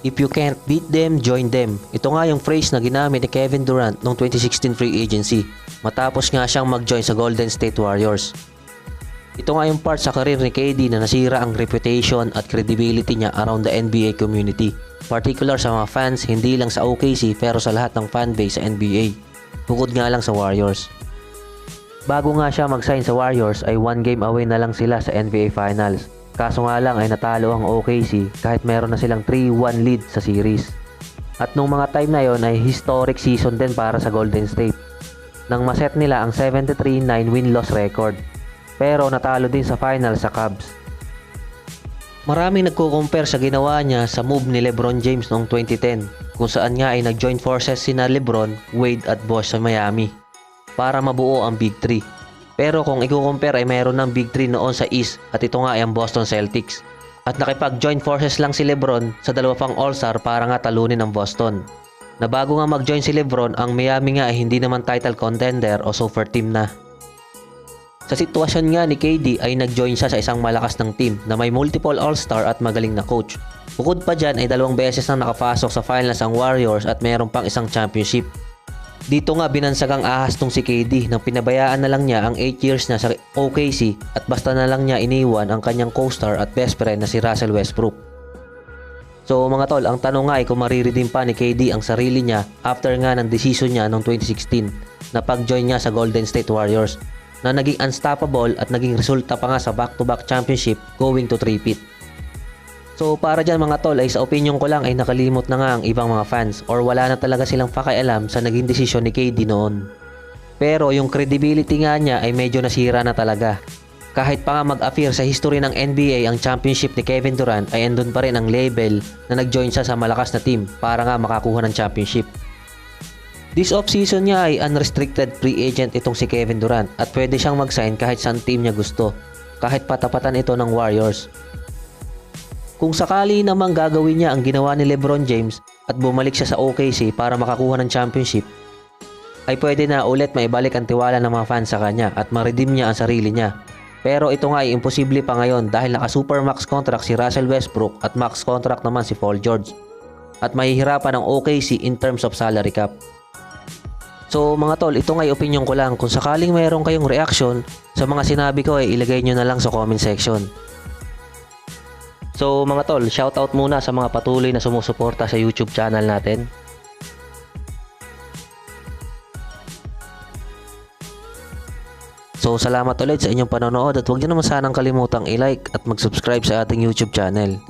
If you can't beat them, join them. Ito nga yung phrase na ginamit ni Kevin Durant noong 2016 free agency matapos nga siyang mag-join sa Golden State Warriors. Ito nga yung part sa karir ni KD na nasira ang reputation at credibility niya around the NBA community. Particular sa mga fans hindi lang sa OKC pero sa lahat ng fanbase sa NBA. Bukod nga lang sa Warriors. Bago nga siya mag-sign sa Warriors ay one game away na lang sila sa NBA Finals. Kaso nga lang ay natalo ang OKC kahit meron na silang 3-1 lead sa series. At nung mga time na yon ay historic season din para sa Golden State. Nang maset nila ang 73-9 win-loss record. Pero natalo din sa final sa Cubs. Maraming nagko-compare sa ginawa niya sa move ni LeBron James noong 2010 kung saan nga ay nag-join forces sina LeBron, Wade at Bosh sa Miami para mabuo ang Big 3. Pero kung i-compare ay meron ng Big 3 noon sa East at ito nga ay ang Boston Celtics. At nakipag-join forces lang si Lebron sa dalawa pang All-Star para nga talunin ang Boston. Na bago nga mag-join si Lebron, ang Miami nga ay hindi naman title contender o super team na. Sa sitwasyon nga ni KD ay nag-join siya sa isang malakas ng team na may multiple All-Star at magaling na coach. Bukod pa dyan ay dalawang beses na nakapasok sa finals ang Warriors at meron pang isang championship. Dito nga binansagang ahas tong si KD nang pinabayaan na lang niya ang 8 years na sa OKC at basta na lang niya iniwan ang kanyang co-star at best friend na si Russell Westbrook. So mga tol, ang tanong nga ay kung mariredeem pa ni KD ang sarili niya after nga ng decision niya noong 2016 na pag-join niya sa Golden State Warriors na naging unstoppable at naging resulta pa nga sa back-to-back championship going to 3-peat. So para dyan mga tol ay sa opinion ko lang ay nakalimot na nga ang ibang mga fans or wala na talaga silang pakialam sa naging desisyon ni KD noon. Pero yung credibility nga niya ay medyo nasira na talaga. Kahit pa nga mag-appear sa history ng NBA ang championship ni Kevin Durant ay andun pa rin ang label na nag-join siya sa malakas na team para nga makakuha ng championship. This off-season niya ay unrestricted free agent itong si Kevin Durant at pwede siyang mag-sign kahit saan team niya gusto, kahit patapatan ito ng Warriors. Kung sakali namang gagawin niya ang ginawa ni LeBron James at bumalik siya sa OKC para makakuha ng championship, ay pwede na ulit maibalik ang tiwala ng mga fans sa kanya at ma-redeem niya ang sarili niya. Pero ito nga ay imposible pa ngayon dahil naka supermax contract si Russell Westbrook at max contract naman si Paul George. At mahihirapan ang OKC in terms of salary cap. So mga tol, ito nga opinion ko lang. Kung sakaling mayroon kayong reaction sa mga sinabi ko ay ilagay nyo na lang sa comment section. So mga tol, shoutout muna sa mga patuloy na sumusuporta sa YouTube channel natin. So salamat ulit sa inyong panonood at huwag niyo naman sanang kalimutang i-like at mag-subscribe sa ating YouTube channel.